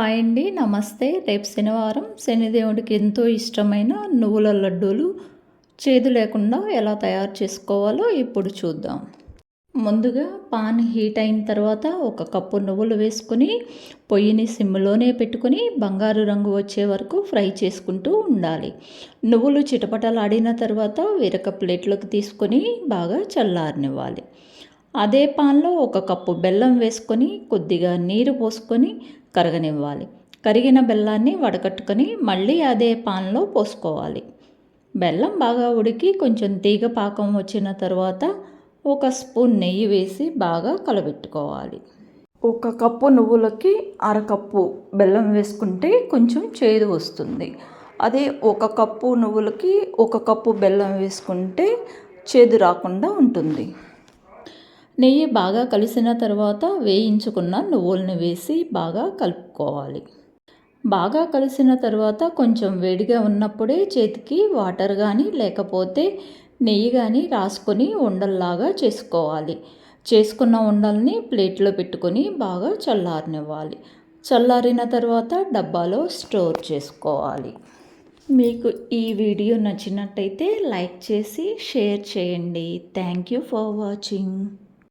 Hi అండి నమస్తే. రేపు శనివారం శనిదేవుడికి ఎంతో ఇష్టమైన నువ్వుల లడ్డూలు చేదు లేకుండా ఎలా తయారు చేసుకోవాలో ఇప్పుడు చూద్దాం. ముందుగా పాన్ హీట్ అయిన తర్వాత ఒక కప్పు నువ్వులు వేసుకొని పొయ్యిని సిమ్లోనే పెట్టుకొని బంగారు రంగు వచ్చే వరకు ఫ్రై చేసుకుంటూ ఉండాలి. నువ్వులు చిటపటలాడిన తర్వాత వేరొక ప్లేట్లోకి తీసుకొని బాగా చల్లారనివ్వాలి. అదే పాన్లో ఒక కప్పు బెల్లం వేసుకొని కొద్దిగా నీరు పోసుకొని కరగనివ్వాలి. కరిగిన బెల్లాన్ని వడకట్టుకొని మళ్ళీ అదే పాన్లో పోసుకోవాలి. బెల్లం బాగా ఉడికి కొంచెం తీగ పాకం వచ్చిన తర్వాత ఒక స్పూన్ నెయ్యి వేసి బాగా కలబెట్టుకోవాలి. ఒక కప్పు నువ్వులకి అరకప్పు బెల్లం వేసుకుంటే కొంచెం చేదు వస్తుంది. అదే ఒక కప్పు నువ్వులకి ఒక కప్పు బెల్లం వేసుకుంటే చేదు రాకుండా ఉంటుంది. నెయ్యి బాగా కలిసిన తర్వాత వేయించుకున్న నువ్వుల్ని వేసి బాగా కలుపుకోవాలి. బాగా కలిసిన తర్వాత కొంచెం వేడిగా ఉన్నప్పుడే చేతికి వాటర్ కానీ లేకపోతే నెయ్యి కానీ రాసుకొని ఉండల్లాగా చేసుకోవాలి. చేసుకున్న ఉండల్ని ప్లేట్లో పెట్టుకొని బాగా చల్లారనివ్వాలి. చల్లారిన తర్వాత డబ్బాలో స్టోర్ చేసుకోవాలి. మీకు ఈ వీడియో నచ్చినట్టయితే లైక్ చేసి షేర్ చేయండి. Thank you for watching.